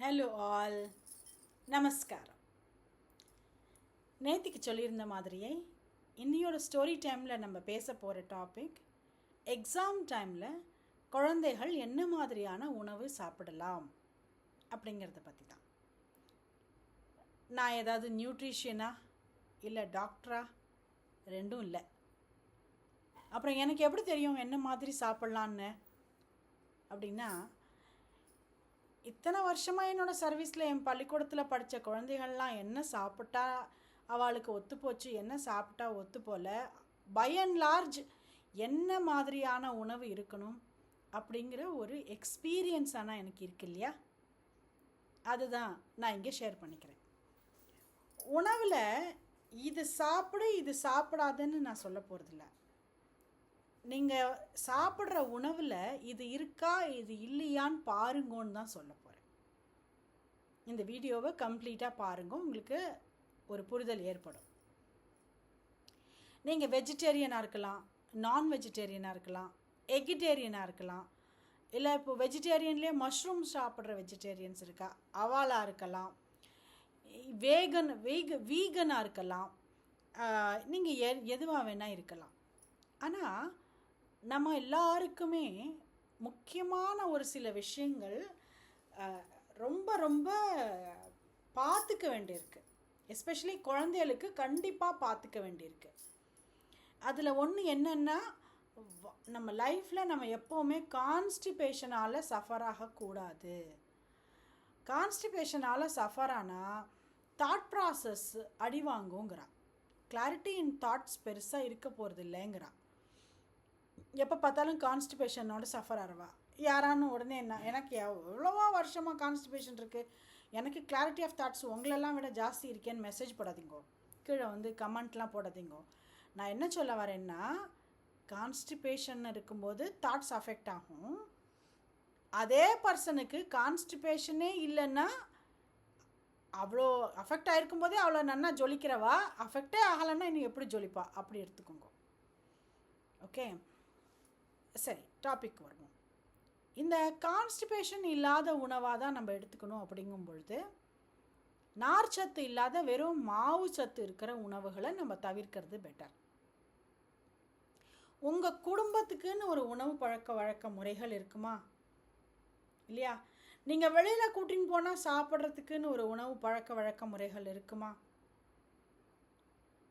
Hello all நமஸ்காரம் நேத்திக்கு சொல்லியிருந்த மாதிரியே இன்னையோட ஸ்டோரி டைமில் நம்ம பேச போகிற டாபிக் எக்ஸாம் டைமில் குழந்தைகள் என்ன மாதிரியான உணவு சாப்பிடலாம் அப்படிங்கிறத பற்றி தான் நான் ஏதாவது நியூட்ரிஷியனா இல்லை டாக்டரா ரெண்டும் இல்லை. அப்புறம் எனக்கு எப்படி தெரியும் என்ன மாதிரி சாப்பிட்லான்னு? அப்படின்னா இத்தனை வருஷமாக என்னோடய சர்வீஸில் என் பள்ளிக்கூடத்தில் படித்த குழந்தைகள்லாம் என்ன சாப்பிட்டா அவளுக்கு ஒத்து போச்சு என்ன சாப்பிட்டா ஒத்து போல? பை அண்ட் லார்ஜ் என்ன மாதிரியான உணவு இருக்கணும் அப்படிங்கிற ஒரு எக்ஸ்பீரியன்ஸ் ஆனால் எனக்கு இருக்கு இல்லையா? அதுதான் நான் இங்கே ஷேர் பண்ணிக்கிறேன். உணவில் இது சாப்பிடு இது சாப்பிடாதுன்னு நான் சொல்ல போகிறதில்ல நீங்கள் சாப்பிட்ற உணவில் இது இருக்கா இது இல்லையான்னு பாருங்கன்னு தான் சொல்ல போகிறேன் இந்த வீடியோவை கம்ப்ளீட்டாக பாருங்க உங்களுக்கு ஒரு புரிதல் ஏற்படும். நீங்கள் வெஜிடேரியனாக இருக்கலாம் நான் வெஜிடேரியனாக இருக்கலாம் எகிடேரியனாக இருக்கலாம் இல்லை இப்போ வெஜிடேரியன்லேயே மஷ்ரூம் சாப்பிட்ற வெஜிடேரியன்ஸ் இருக்கா அவாலாக இருக்கலாம் வேகன் வீக வீகனாக இருக்கலாம் நீங்கள் எ எதுவாக வேணால் இருக்கலாம். ஆனால் நம்ம எல்லாருக்குமே முக்கியமான ஒரு சில விஷயங்கள் ரொம்ப ரொம்ப பார்த்துக்க வேண்டியிருக்கு. எஸ்பெஷலி குழந்தைகளுக்கு கண்டிப்பாக பார்த்துக்க வேண்டியிருக்கு. அதில் ஒன்று என்னென்னா நம்ம லைஃப்பில் நம்ம எப்போவுமே கான்ஸ்டிபேஷனால் சஃபர் ஆகக்கூடாது. கான்ஸ்டிபேஷனால் சஃபர் ஆனால் தாட் ப்ராசஸ் அடி வாங்குங்கிறான் கிளாரிட்டி இன் தாட்ஸ் பெருசாக இருக்க போகிறது இல்லைங்கிறான் எப்போ பார்த்தாலும் கான்ஸ்டிபேஷனோட சஃபர் ஆகிறவா யாரானு உடனே என்ன? எனக்கு எவ்வளவோ வருஷமாக கான்ஸ்டிபேஷன் இருக்குது எனக்கு கிளாரிட்டி ஆஃப் தாட்ஸ் உங்களெல்லாம் விட ஜாஸ்தி இருக்கேன்னு மெசேஜ் போடாதீங்கோ. கீழே வந்து கமெண்ட்லாம் போடாதீங்கோ. நான் என்ன சொல்ல வரேன்னா கான்ஸ்டிபேஷன் இருக்கும்போது தாட்ஸ் அஃபெக்ட் ஆகும். அதே பர்சனுக்கு கான்ஸ்டிபேஷனே இல்லைன்னா அவ்வளோ அஃபெக்ட் ஆகிருக்கும் போதே அவ்வளோ நன்னா ஜொலிக்கிறவா? அஃபெக்டே ஆகலைன்னா இன்னும் எப்படி ஜொலிப்பா? அப்படி எடுத்துக்கோங்க. ஓகே சரி டாபிக் வருவோம். இந்த கான்ஸ்டிபேஷன் இல்லாத உணவாக தான் நம்ம எடுத்துக்கணும் அப்படிங்கும் பொழுது நார்ச்சத்து இல்லாத வெறும் மாவு சத்து இருக்கிற உணவுகளை நம்ம தவிர்க்கிறது பெட்டர் உங்கள் குடும்பத்துக்குன்னு ஒரு உணவு பழக்க வழக்க முறைகள் இருக்குமா? இல்லையா? நீங்கள் வெளியில் கூட்டின்னு போனால் சாப்பிட்றதுக்குன்னு ஒரு உணவு பழக்க வழக்க முறைகள் இருக்குமா?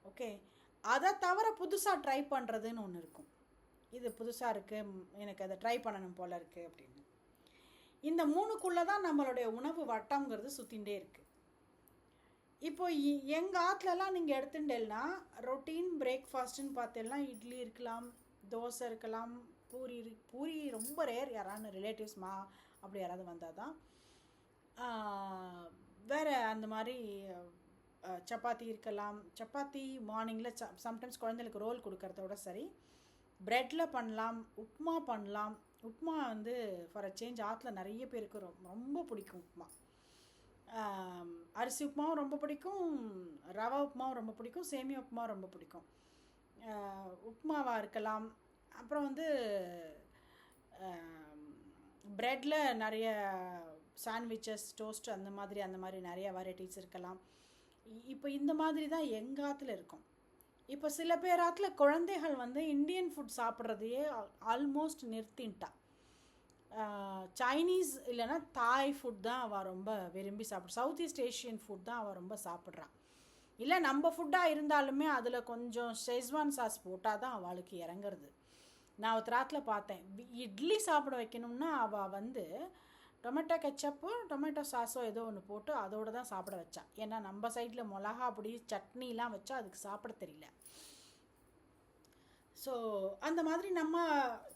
ஓகே அதை தவிர புதுசாக ட்ரை பண்ணுறதுன்னு ஒன்று இருக்கும். இது புதுசாக இருக்குது எனக்கு அதை ட்ரை பண்ணணும் போல் இருக்குது அப்படின்னு. இந்த மூணுக்குள்ளே தான் நம்மளுடைய உணவு வட்டங்கிறது சுற்றிகிட்டே இருக்குது இப்போ எங்கள் ஆற்றுலலாம் நீங்கள் எடுத்துட்டேன்னா ரொட்டீன் பிரேக்ஃபாஸ்ட்டுன்னு பார்த்தேன்னா இட்லி இருக்கலாம் தோசை இருக்கலாம் பூரி பூரி ரொம்ப ரேர் யாரானு ரிலேட்டிவ்ஸ் மா அப்படி யாராவது வந்தால் தான் வேறு அந்த மாதிரி சப்பாத்தி இருக்கலாம். சப்பாத்தி மார்னிங்கில் ச சம்டைம்ஸ் குழந்தைகளுக்கு ரோல் கொடுக்கறதோட சரி. ப்ரெட்டில் பண்ணலாம் உப்மா பண்ணலாம். உப்மா வந்து ஃபார் அ சேஞ்ச் ஆற்றுல நிறைய பேருக்கு ரொம்ப ரொம்ப பிடிக்கும் உப்மா அரிசி உப்புமாவும் ரொம்ப பிடிக்கும் ரவா உப்புமாவும் ரொம்ப பிடிக்கும் சேமியா உப்புமாவும் ரொம்ப பிடிக்கும். உப்மாவாக இருக்கலாம். அப்புறம் வந்து ப்ரெட்டில் நிறைய சாண்ட்விச்சஸ் டோஸ்ட் அந்த மாதிரி அந்த மாதிரி நிறைய வெரைட்டிஸ் இருக்கலாம். இப்போ இந்த மாதிரி தான் எங்கள் ஆற்றுல இருக்கும். இப்போ சில பேர் குழந்தைகள் வந்து இந்தியன் ஃபுட் சாப்பிட்றதையே ஆல்மோஸ்ட் நிறுத்தின்ட்டா சைனீஸ் இல்லைன்னா தாய் ஃபுட் தான் அவள் ரொம்ப விரும்பி சாப்பிட்றா. சவுத் ஈஸ்ட் ஏஷியன் ஃபுட் தான் அவள் ரொம்ப சாப்பிட்றான் இல்லை நம்ம ஃபுட்டாக இருந்தாலுமே அதில் கொஞ்சம் ஷெஸ்வான் சாஸ் போட்டால் தான் அவளுக்கு இறங்குறது. நான் ஒரு ராத்தில் பார்த்தேன். இட்லி சாப்பிட வைக்கணும்னா அவள் வந்து டொமேட்டோ கெச்சப்பும் டொமேட்டோ சாஸோ ஏதோ ஒன்று போட்டு அதோடு தான் சாப்பிட வச்சா. ஏன்னா நம்ம சைடில் மிளகா அப்படி சட்னிலாம் வச்சா அதுக்கு சாப்பிட தெரியல. ஸோ அந்த மாதிரி நம்ம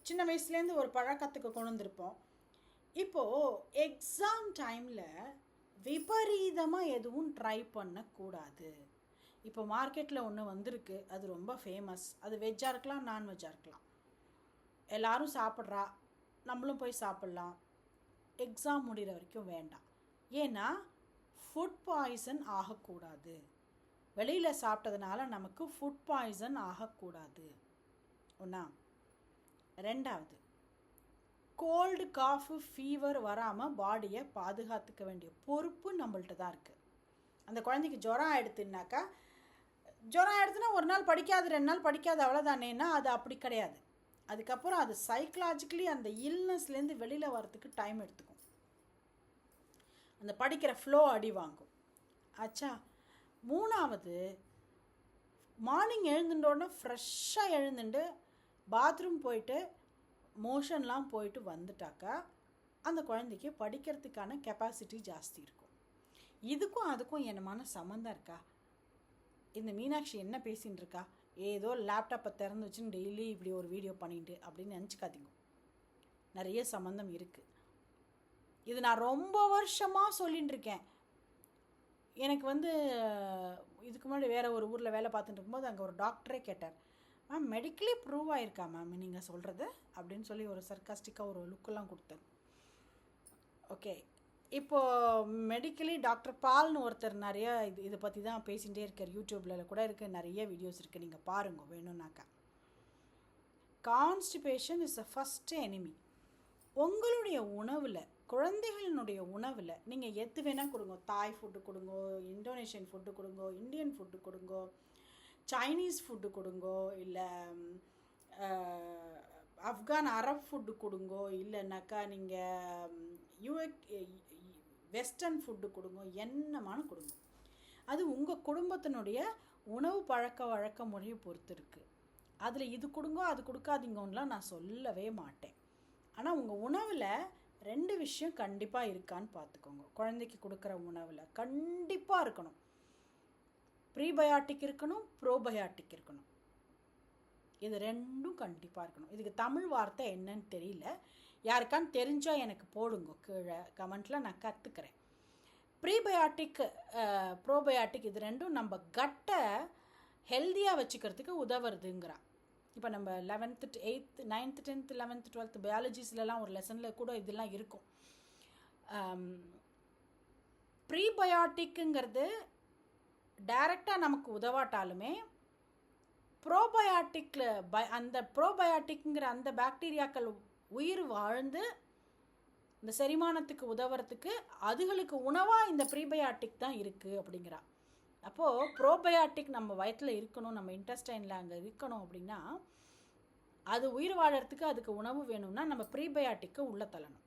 சின்ன வயசுலேருந்து ஒரு பழக்கத்துக்கு கொண்டு வந்திருப்போம். இப்போது எக்ஸாம் டைமில் விபரீதமாக எதுவும் ட்ரை பண்ணக்கூடாது. இப்போ மார்க்கெட்டில் ஒன்று வந்திருக்கு. அது ரொம்ப ஃபேமஸ் அது வெஜ்ஜாக இருக்கலாம் நான்வெஜ்ஜாக இருக்கலாம். எல்லோரும் சாப்பிட்றா. நம்மளும் போய் சாப்பிட்லாம். எக்ஸாம் முடிகிற வரைக்கும் வேண்டாம். ஏன்னா ஃபுட் பாய்சன் ஆகக்கூடாது. வெளியில் சாப்பிட்டதுனால நமக்கு ஃபுட் பாய்சன் ஆகக்கூடாது. ஒன்றா ரெண்டாவது கோல்டு காஃபு ஃபீவர் வராமல் பாடியை பாதுகாத்துக்க வேண்டிய பொறுப்பு நம்மள்ட்ட தான் இருக்குது அந்த குழந்தைக்கு ஜுரம் ஆயிடுத்துனாக்கா ஜுரம் ஆயிடுத்துன்னா ஒரு நாள் படிக்காது ரெண்டு நாள் படிக்காது அவ்வளோதானேன்னா அது அப்படி கிடையாது. அதுக்கப்புறம் அது சைக்கலாஜிக்கலி அந்த இல்னஸ்லேருந்து வெளியில் வரத்துக்கு டைம் எடுத்துக்கும். அந்த படிக்கிற ஃப்ளோ அடி வாங்கும். ஆச்சா மூணாவது மார்னிங் எழுந்துட்டோடனே ஃப்ரெஷ்ஷாக எழுந்துட்டு பாத்ரூம் போயிட்டு மோஷன்லாம் போயிட்டு வந்துட்டாக்கா அந்த குழந்தைக்கு படிக்கிறதுக்கான கெப்பாசிட்டி ஜாஸ்தி இருக்கும். இதுக்கும் அதுக்கும் என்னமான சம்மந்தம் இருக்கா? இந்த மீனாட்சி என்ன பேசின்னு இருக்கா ஏதோ லேப்டாப்பை திறந்து வச்சுன்னு டெய்லி இப்படி ஒரு வீடியோ பண்ணிட்டு அப்படின்னு நினச்சிக்காதீங்க. நிறைய சம்மந்தம் இருக்குது இது நான் ரொம்ப வருஷமாக சொல்லின்னு இருக்கேன். எனக்கு வந்து இதுக்கு முன்னாடி வேறு ஒரு ஊரில் வேலை பார்த்துட்டு இருக்கும்போது அங்கே ஒரு டாக்டரே கேட்டார். மேம் மெடிக்கலி ப்ரூவ் ஆயிருக்கா மேம் நீங்கள் சொல்கிறது அப்படின்னு சொல்லி ஒரு சர்க்காஸ்டிக்காக ஒரு லுக்கெல்லாம் கொடுத்தார். ஓகே இப்போது மெடிக்கலி டாக்டர் பால்னு ஒருத்தர் நிறைய இது இதை பற்றி தான் பேசிகிட்டே இருக்கார். யூடியூப்பில் கூட இருக்க நிறைய வீடியோஸ் இருக்குது நீங்கள் பாருங்க வேணும்னாக்கா. Constipation is a first enemy உங்களுடைய உணவில் குழந்தைகளினுடைய உணவில் நீங்கள் எது வேணால் கொடுங்க. தாய் ஃபுட்டு கொடுங்க இந்தோனேஷியன் ஃபுட்டு கொடுங்க இந்தியன் ஃபுட்டு கொடுங்க சைனீஸ் ஃபுட்டு கொடுங்கோ இல்லை ஆப்கான் அரப் ஃபுட்டு கொடுங்கோ இல்லைனாக்கா நீங்கள் யூஎக் வெஸ்டர்ன் ஃபுட்டு கொடுங்க என்னமான கொடுங்க. அது உங்கள் குடும்பத்தினுடைய உணவு பழக்க வழக்க முறையை பொறுத்து இருக்குது அதில் இது கொடுங்கோ அது கொடுக்காதீங்கன்னெலாம் நான் சொல்லவே மாட்டேன். ஆனால் உங்கள் உணவில் ரெண்டு விஷயம் கண்டிப்பாக இருக்கான்னு பார்த்துக்கோங்க குழந்தைக்கு கொடுக்குற உணவில் கண்டிப்பாக இருக்கணும். ப்ரீபயாட்டிக் இருக்கணும் ப்ரோபயாட்டிக் இருக்கணும். இது ரெண்டும் கண்டிப்பாக இருக்கணும். இதுக்கு தமிழ் வார்த்தை என்னன்னு தெரியல. யாருக்கான்னு தெரிஞ்சால் எனக்கு போடுங்க கீழே கமெண்ட்டில் நான் கற்றுக்கிறேன் ப்ரீபயாட்டிக் ப்ரோபயாட்டிக் இது ரெண்டும் நம்ம கட்டை ஹெல்த்தியாக வச்சுக்கிறதுக்கு உதவுறதுங்கிறா. இப்போ நம்ம eleventh eighth ninth tenth eleventh twelfth பயாலஜிஸ்லலாம் ஒரு லெசனில் கூட இதெல்லாம் இருக்கும். ப்ரீபயாட்டிக்குங்கிறது டைரெக்டாக நமக்கு உதவாட்டாலுமே ப்ரோபயாட்டிக்கில் ப அந்த ப்ரோபயாட்டிக்குங்கிற அந்த பாக்டீரியாக்கள் உயிர் வாழ்ந்து இந்த செரிமானத்துக்கு உதவுறதுக்கு அதுகளுக்கு உணவாக இந்த ப்ரீபயாட்டிக் தான் இருக்குது அப்படிங்கிறா. அப்போது ப்ரோபயாட்டிக் நம்ம வயத்தில் இருக்கணும் நம்ம இன்டெஸ்டைனில் அங்கே இருக்கணும் அப்படின்னா அது உயிர் வாழறதுக்கு அதுக்கு உணவு வேணும்னா நம்ம ப்ரீபயாட்டிக்கு உள்ளே தள்ளணும்.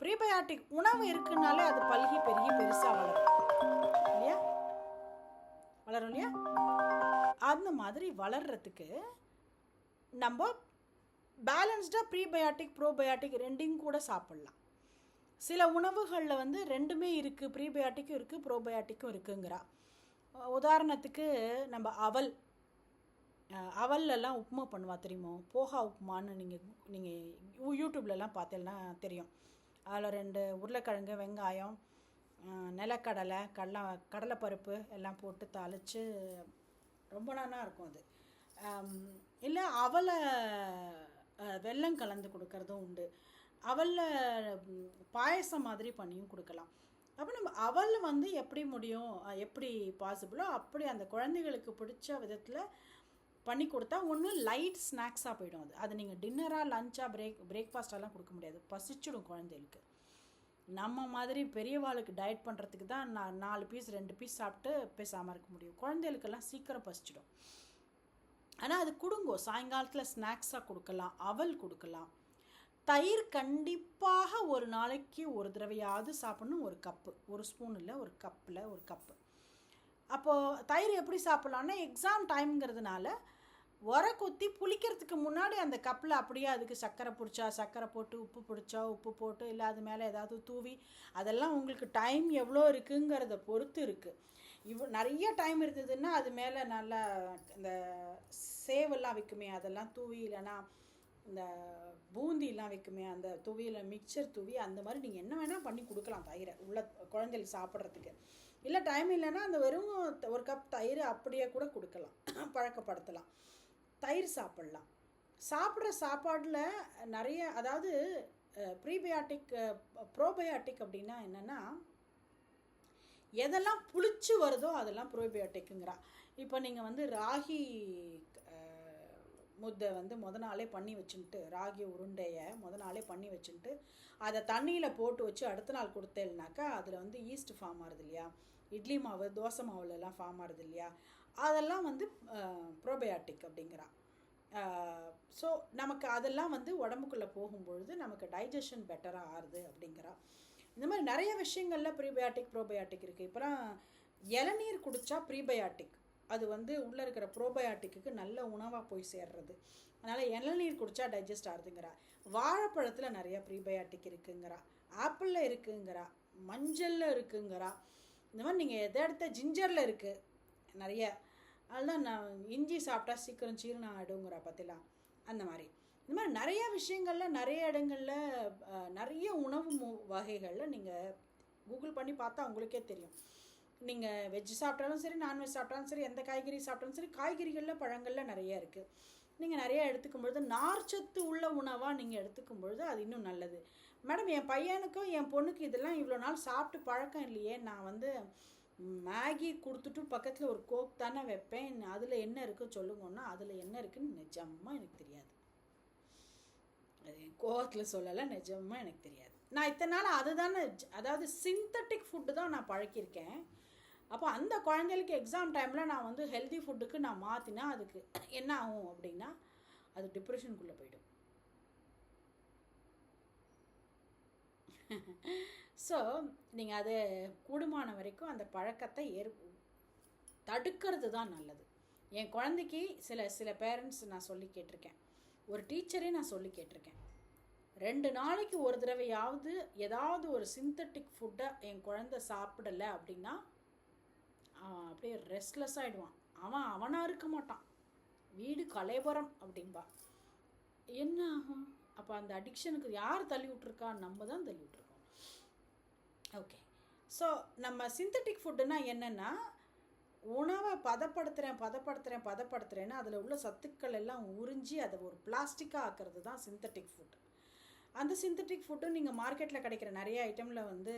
ப்ரீபயாட்டிக் உணவு இருக்குனாலே அது பல்கி பெருகி பெருசாக வளரும். இல்லையா? வளரும் இல்லையா? அந்த மாதிரி வளர்கிறதுக்கு நம்ம பேலன்ஸ்டாக ப்ரீபயாட்டிக் ப்ரோபயாட்டிக் ரெண்டையும் கூட சாப்பிட்லாம். சில உணவுகளில் வந்து ரெண்டுமே இருக்குது ப்ரீபயாட்டிக்கும் இருக்குது ப்ரோபயாட்டிக்கும் இருக்குங்கிறா. உதாரணத்துக்கு நம்ம அவல். அவல்லலாம் உப்புமா பண்ணுவா தெரியுமோ? போகா உப்புமான்னு நீங்கள் நீங்கள் யூடியூப்லலாம் பார்த்தேன்னா தெரியும். அதில் ரெண்டு உருளைக்கிழங்கு வெங்காயம் நிலக்கடலை கடலை கடலைப்பருப்பு எல்லாம் போட்டு தாளித்து ரொம்ப நல்லா இருக்கும் அது. இல்லை அவலை வெல்லம் கலந்து கொடுக்கறதும் உண்டு. அவலில் பாயசம் மாதிரி பண்ணியும் கொடுக்கலாம். அப்போ நம்ம அவல் வந்து எப்படி முடியும் எப்படி பாசிபிளோ அப்படி அந்த குழந்தைகளுக்கு பிடிச்ச விதத்தில் பண்ணி கொடுத்தா ஒன்று லைட் ஸ்நாக்ஸாக போயிடும் அது. அது நீங்கள் டின்னராக லஞ்சாக பிரேக் பிரேக்ஃபாஸ்டெல்லாம் கொடுக்க முடியாது. பசிச்சிடும் குழந்தைகளுக்கு. நம்ம மாதிரி பெரியவாளுக்கு டயட் பண்ணுறதுக்கு தான் நான் நாலு பீஸ் ரெண்டு பீஸ் சாப்பிட்டு பேசாமல் இருக்க முடியும். குழந்தைகளுக்கெல்லாம் சீக்கிரம் பசிச்சிடும். ஆனால் அது கொடுங்கோ. சாயங்காலத்தில் ஸ்நாக்ஸாக கொடுக்கலாம் அவல் கொடுக்கலாம். தயிர் கண்டிப்பாக ஒரு நாளைக்கு ஒரு தடவையாவது சாப்பிட்ணும் ஒரு கப்பு ஒரு ஸ்பூன் இல்லை ஒரு கப்பில் ஒரு கப்பு அப்போது தயிர் எப்படி சாப்பிட்லான்னா எக்ஸாம் டைம்ங்கிறதுனால உர கொத்தி புளிக்கிறதுக்கு முன்னாடி அந்த கப்பில் அப்படியே அதுக்கு சர்க்கரை பிடிச்சா சர்க்கரை போட்டு உப்பு பிடிச்சா உப்பு போட்டு இல்லை அது மேலே ஏதாவது தூவி அதெல்லாம் உங்களுக்கு டைம் எவ்வளோ இருக்குங்கிறத பொறுத்து இருக்குது இவ் நிறைய டைம் இருந்ததுன்னா அது மேலே நல்லா இந்த சேவெல்லாம் வைக்குமே அதெல்லாம் தூவி இல்லைன்னா இந்த பூந்திலாம் வைக்குமே அந்த துவியில் மிக்சர் துவி அந்த மாதிரி நீங்கள் என்ன வேணால் பண்ணி கொடுக்கலாம் தயிரை உள்ள குழந்தைகள் சாப்பிட்றதுக்கு. இல்லை டைம் இல்லைன்னா அந்த வெறும் ஒரு கப் தயிர் அப்படியே கூட கொடுக்கலாம் பழக்கப்படுத்தலாம். தயிர் சாப்பிட்லாம். சாப்பிட்ற சாப்பாடில் நிறைய அதாவது ப்ரீபயாட்டிக் ப்ரோபயாட்டிக் அப்படின்னா என்னென்னா எதெல்லாம் புளிச்சு வருதோ அதெல்லாம் ப்ரோபயோட்டிக்குங்கிறா. இப்போ நீங்கள் வந்து ராகி முத்தை வந்து முத நாளே பண்ணி வச்சுன்ட்டு ராகி உருண்டையை முத நாளே பண்ணி வச்சுன்ட்டு அதை தண்ணியில் போட்டு வச்சு அடுத்த நாள் கொடுத்தேன்னாக்கா அதில் வந்து ஈஸ்ட் ஃபார்ம் ஆகுது இல்லையா? இட்லி மாவு தோசை மாவுலலாம் ஃபார்ம் ஆகுது இல்லையா? அதெல்லாம் வந்து ப்ரோபயாட்டிக் அப்படிங்கிறா. ஸோ நமக்கு அதெல்லாம் வந்து உடம்புக்குள்ளே போகும்பொழுது நமக்கு டைஜஷன் பெட்டராக ஆறுது அப்படிங்கிறா. இந்த மாதிரி நிறைய விஷயங்களில் ப்ரீபயாட்டிக் ப்ரோபயாட்டிக் இருக்குது இப்போலாம் இளநீர் குடித்தா ப்ரீபயாட்டிக் அது வந்து உள்ளே இருக்கிற ப்ரோபயாட்டிக்கு நல்ல உணவாக போய் சேர்றது. அதனால் இளநீர் குடித்தா டைஜஸ்ட் ஆகுதுங்கிறா. வாழைப்பழத்தில் நிறைய ப்ரீபயாட்டிக் இருக்குங்கிறா. ஆப்பிளில் இருக்குங்கிறா. மஞ்சளில் இருக்குங்கிறா. இந்த மாதிரி நீங்கள் எதை எடுத்த ஜிஞ்சரில் இருக்குது நிறைய. அதுதான் நான் இஞ்சி சாப்பிட்டா சீக்கிரம் ஜீரணம் ஆகிடுங்கிறா பற்றிலாம் அந்த மாதிரி. இந்த மாதிரி நிறைய விஷயங்களில் நிறைய இடங்களில் நிறைய உணவு மு வகைகளில் நீங்கள் கூகுள் பண்ணி பார்த்தா உங்களுக்கே தெரியும். நீங்கள் வெஜ் சாப்பிட்டாலும் சரி நான்வெஜ் சாப்பிட்டாலும் சரி எந்த காய்கறி சாப்பிட்டாலும் சரி காய்கறிகளில் பழங்களில் நிறைய இருக்குது நீங்கள் நிறையா எடுத்துக்கும் பொழுது நார்ச்சத்து உள்ள உணவாக நீங்கள் எடுத்துக்கும் பொழுது அது இன்னும் நல்லது. மேடம் என் பையனுக்கும் என் பொண்ணுக்கு இதெல்லாம் இவ்வளோ நாள் சாப்பிட்டு பழக்கம் இல்லையே. நான் வந்து மேகி கொடுத்துட்டு பக்கத்தில் ஒரு கோக் தானே வைப்பேன். அதில் என்ன இருக்குது சொல்லுங்கன்னா அதில் என்ன இருக்குன்னு நிஜமாக எனக்கு தெரியாது. அது கோவத்தில் சொல்லலை நிஜமாக எனக்கு தெரியாது. நான் இத்தனை நாள் அதுதானே அதாவது சிந்தட்டிக் ஃபுட்டு தான் நான் பழக்கியிருக்கேன். அப்போ அந்த குழந்தைகளுக்கு எக்ஸாம் டைமில் நான் வந்து ஹெல்தி ஃபுட்டுக்கு நான் மாற்றினா அதுக்கு என்ன ஆகும் அப்படின்னா அது டிப்ரெஷனுக்குள்ளே போயிடும். ஸோ நீங்கள் அது கூடுமான வரைக்கும் அந்த பழக்கத்தை ஏற் தடுக்கிறது தான் நல்லது. என் குழந்தைக்கு சில சில பேரண்ட்ஸ் நான் சொல்லி கேட்டிருக்கேன். ஒரு டீச்சரே நான் சொல்லி கேட்டிருக்கேன். ரெண்டு நாளைக்கு ஒரு தடவையாவது ஏதாவது ஒரு சிந்தட்டிக் ஃபுட்டை என் குழந்தை சாப்பிடலை அப்படின்னா அவன் அப்படியே ரெஸ்ட்லெஸ் ஆகிடுவான் அவன் அவனாக இருக்க மாட்டான். வீடு கலைபுரம் அப்படின்பா என்ன ஆகும்? அப்போ அந்த அடிக்ஷனுக்கு யார் தள்ளி விட்ருக்கா நம்ம தான் தள்ளி விட்ருக்கோம் ஓகே ஸோ நம்ம சிந்தட்டிக் ஃபுட்டுனா என்னென்னா உணவை பதப்படுத்துகிறேன் பதப்படுத்துகிறேன் பதப்படுத்துகிறேன்னு அதில் உள்ள சத்துக்கள் எல்லாம் உறிஞ்சி அதை ஒரு பிளாஸ்டிக்காக ஆக்கிறது தான் சிந்தட்டிக் ஃபுட் அந்த சிந்தட்டிக் ஃபுட்டும் நீங்கள் மார்க்கெட்டில் கிடைக்கிற நிறைய ஐட்டமில் வந்து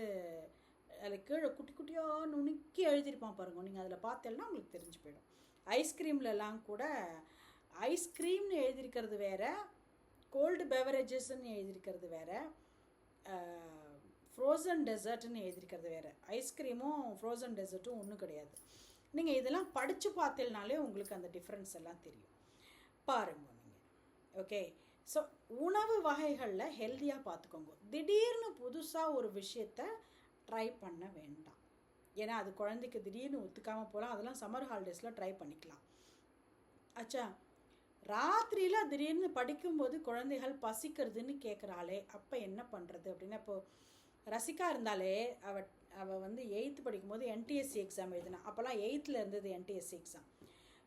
அதில் கீழே குட்டி குட்டியாக நுணுக்கி எழுதியிருப்பான் பாருங்கள் நீங்கள் அதில் பார்த்தேன்னா உங்களுக்கு தெரிஞ்சு போயிடும். ஐஸ்கிரீம்லலாம் கூட ஐஸ்கிரீம்னு எழுதியிருக்கிறது வேறு கோல்டு பெவரேஜஸ்ன்னு எழுதியிருக்கிறது வேறு ஃப்ரோசன் டெசர்ட்னு எழுதியிருக்கிறது வேறு. ஐஸ்கிரீமும் ஃப்ரோசன் டெசர்ட்டும் ஒன்றும் கிடையாது. நீங்கள் இதெல்லாம் படித்து பார்த்தீங்கனாலே உங்களுக்கு அந்த டிஃப்ரென்ஸ் எல்லாம் தெரியும். பாருங்க நீங்கள் ஓகே ஸோ உணவு வகைகளில் ஹெல்த்தியாக பார்த்துக்கோங்க. திடீர்னு புதுசாக ஒரு விஷயத்த ட்ரை பண்ண வேண்டாம். ஏன்னா அது குழந்தைக்கு திடீர்னு ஒத்துக்காமல் போகலாம். அதெல்லாம் சம்மர் ஹாலிடேஸில் ட்ரை பண்ணிக்கலாம். ஆச்சா ராத்திரியில் திடீர்னு படிக்கும்போது குழந்தைகள் பசிக்கிறதுன்னு கேட்குறாளே அப்போ என்ன பண்ணுறது அப்படின்னா இப்போது ரசிகா இருந்தாலே அவள் அவள் வந்து எயித்து படிக்கும்போது என்டிஎஸ்சி எக்ஸாம் எழுதினா. அப்போல்லாம் எயித்தில் இருந்தது என்டிஎஸ்சி எக்ஸாம்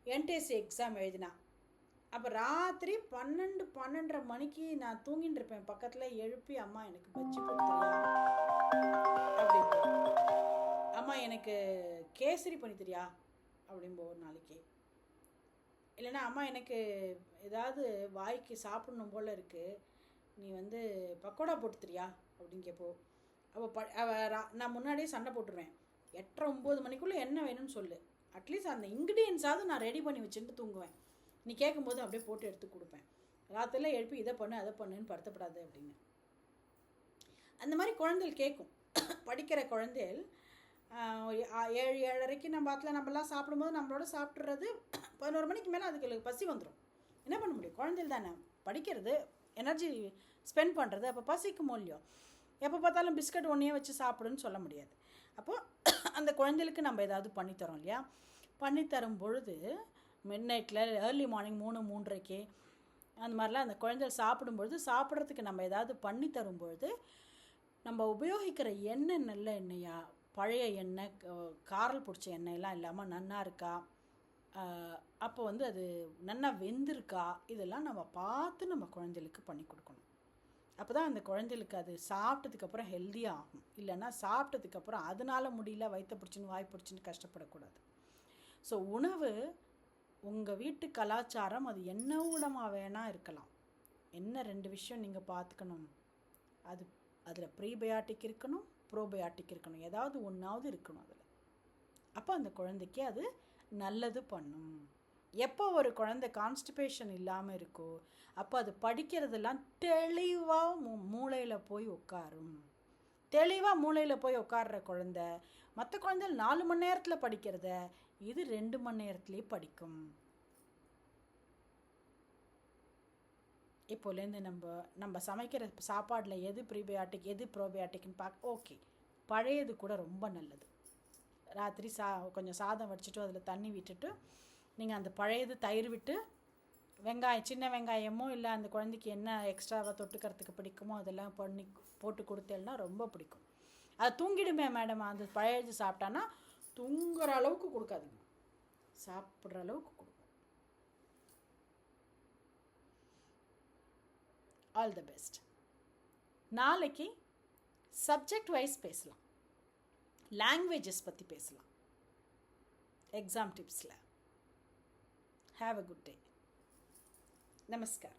என்டிஎஸ்சி எக்ஸாம் எழுதினா. அப்போ ராத்திரி பன்னெண்டு பன்னெண்டரை மணிக்கு நான் தூங்கிட்டு இருப்பேன். பக்கத்தில் எழுப்பி அம்மா எனக்கு பஜ்ஜி கொடுத்துறியா அப்படி அம்மா எனக்கு கேசரி பண்ணி தெரியா? அப்படின்போ ஒரு நாளைக்கு. இல்லைன்னா அம்மா எனக்கு ஏதாவது வாய்க்கு சாப்பிடணும் போல் இருக்குது நீ வந்து பக்கோடா போட்டு தெரியா? அப்படின்னு அவள் ப அவள் நான் முன்னாடியே சண்டை போட்டுருவேன். எட்டரை ஒம்பது மணிக்குள்ளே என்ன வேணும்னு சொல்லு. அட்லீஸ்ட் அந்த இன்க்ரீடியன்ஸாவது நான் ரெடி பண்ணி வச்சுட்டு தூங்குவேன். நீ கேட்கும்போது அப்படியே போட்டு எடுத்து கொடுப்பேன். ராத்திரியில் எழுப்பி இதை பண்ணு அதை பண்ணுன்னு படுத்தப்படாது அப்படின்னு. அந்த மாதிரி குழந்தைகள் கேட்கும் படிக்கிற குழந்தைகள் ஏழு ஏழரைக்கு நம்ம பாத்தில் நம்மலாம் சாப்பிடும்போது நம்மளோட சாப்பிட்றது பதினோரு மணிக்கு மேலே அதுக்கு பசி வந்துடும் என்ன பண்ண முடியும்? குழந்தைகள் தானே. படிக்கிறது எனர்ஜி ஸ்பெண்ட் பண்ணுறது அப்போ பசிக்கும் மூலியம் எப்போ பார்த்தாலும் பிஸ்கட் ஒன்றையே வச்சு சாப்பிடுன்னு சொல்ல முடியாது. அப்போது அந்த குழந்தைகளுக்கு நம்ம ஏதாவது பண்ணித்தரோம் இல்லையா? பண்ணித்தரும் பொழுது மிட் நைட்டில் ஏர்லி மார்னிங் மூணு மூன்றரைக்கு அந்த மாதிரிலாம் அந்த குழந்தைகள் சாப்பிடும்பொழுது சாப்பிட்றதுக்கு நம்ம ஏதாவது பண்ணி தரும்பொழுது நம்ம உபயோகிக்கிற எண்ணெய் நல்ல எண்ணெயா? பழைய எண்ணெய் காரல் பிடிச்ச எண்ணெயெல்லாம் இல்லாமல் நன்னா இருக்கா? அப்போ வந்து அது நல்லா வெந்திருக்கா? இதெல்லாம் நம்ம பார்த்து நம்ம குழந்தைகளுக்கு பண்ணி கொடுக்கணும். அப்போ தான் அந்த குழந்தைகளுக்கு அது சாப்பிட்டதுக்கப்புறம் ஹெல்த்தியாக ஆகும். இல்லைன்னா சாப்பிட்டதுக்கப்புறம் அதனால் முடியல வயிற்ற பிடிச்சின்னு வாய் பிடிச்சின்னு கஷ்டப்படக்கூடாது. ஸோ உணவு உங்கள் வீட்டு கலாச்சாரம் அது என்ன ஊடமாக வேணால் இருக்கலாம். என்ன ரெண்டு விஷயம் நீங்கள் பார்த்துக்கணும்? அது அதில் ப்ரீபயாட்டிக் இருக்கணும் ப்ரோபயாட்டிக் இருக்கணும். ஏதாவது ஒன்றாவது இருக்கணும் அதில். அப்போ அந்த குழந்தைக்கு அது நல்லது பண்ணும். எப்போ ஒரு குழந்தை கான்ஸ்டிபேஷன் இல்லாமல் இருக்கோ அப்போ அது படிக்கிறதெல்லாம் தெளிவாக மூ மூளையில் போய் உட்காரும். தெளிவாக மூளையில் போய் உட்கார்ற குழந்த மற்ற குழந்தைகள் நாலு மணி நேரத்தில் படிக்கிறத இது ரெண்டு மணி நேரத்துலேயே படிக்கும். இப்போலேருந்து நம்ம நம்ம சமைக்கிற சாப்பாடில் எது ப்ரீபயாட்டிக் எது ப்ரோபயாட்டிக்னு பார்க்க ஓகே பழையது கூட ரொம்ப நல்லது. ராத்திரி சா கொஞ்சம் சாதம் வடிச்சிட்டு அதில் தண்ணி விட்டுட்டு நீங்கள் அந்த பழையது தயிர் விட்டு வெங்காயம் சின்ன வெங்காயமோ இல்லை அந்த குழந்தைக்கு என்ன எக்ஸ்ட்ராவாக தொட்டுக்கிறதுக்கு பிடிக்குமோ அதெல்லாம் பண்ணி போட்டு கொடுத்தேன்னா ரொம்ப பிடிக்கும். அது தூங்கிடுமே மேடம் அந்த பழையது சாப்பிட்டான்னா தூங்குற அளவுக்கு கொடுக்காதீங்க. சாப்பிட்ற அளவுக்கு கொடுக்கும் ஆல் த பெஸ்ட் நாளைக்கு சப்ஜெக்ட் வைஸ் பேசலாம். லாங்குவேஜஸ் பற்றி பேசலாம். Exam டிப்ஸில் have a good day namaskar